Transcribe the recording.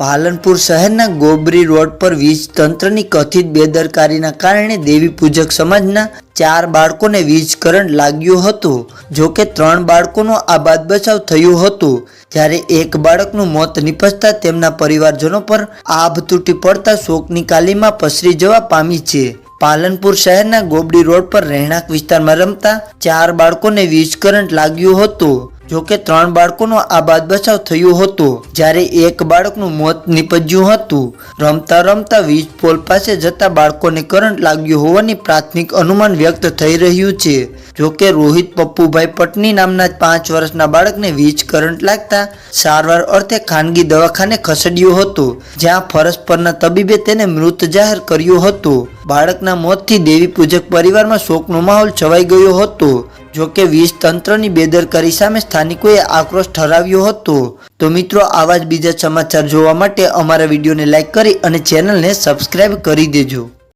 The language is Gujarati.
પાલનપુર શહેરના ગોબરી રોડ પર વીજ તંત્રની કથિત બેદરકારીના કારણે દેવી પૂજક સમાજના ચાર બાળકોને વીજ કરંટ લાગ્યો હતો. જો કે ત્રણ બાળકોનો આબાદ બચાવ થયો હતો. જ્યારે એક બાળકનું મોત નિપજતા તેમના પરિવારજનો પર આભ તૂટી પડતા શોકની કાલીમાં પસરી જવા પામી છે. પાલનપુર શહેરના ગોબડી રોડ પર રહેણાંક વિસ્તારમાં રમતા ચાર બાળકોને વીજ કરંટ લાગ્યો હતો. જો કે ત્રણ બાળકોનો આ બાદ બચાવ થયો હતો, જ્યારે એક બાળકનું મોત નીપજ્યું હતું. રમતા રમતા વીજ પોલ પાસે જતા બાળકોને કરંટ લાગ્યો હોવાની પ્રાથમિક અનુમાન વ્યક્ત થઈ રહ્યું છે. જો કે રોહિત પપ્પુભાઈ પટની નામના પાંચ વર્ષના બાળકને વીજ કરંટ લાગતા સારવાર અર્થે ખાનગી દવાખાને ખસેડ્યો હતો, જ્યાં ફરજ પરના તબીબે તેને મૃત જાહેર કર્યો હતો. બાળકના મોતથી દેવી પૂજક પરિવારમાં શોકનો માહોલ છવાઈ ગયો હતો. જો કે વીજ તંત્રની બેદરકારી સામે સ્થાનિકોએ આક્રોશ ઠરાવ્યો હતો. તો મિત્રો, આવા જ બીજા સમાચાર જોવા માટે અમારા વિડીયોને લાઇક કરી અને ચેનલને સબસ્ક્રાઇબ કરી દેજો.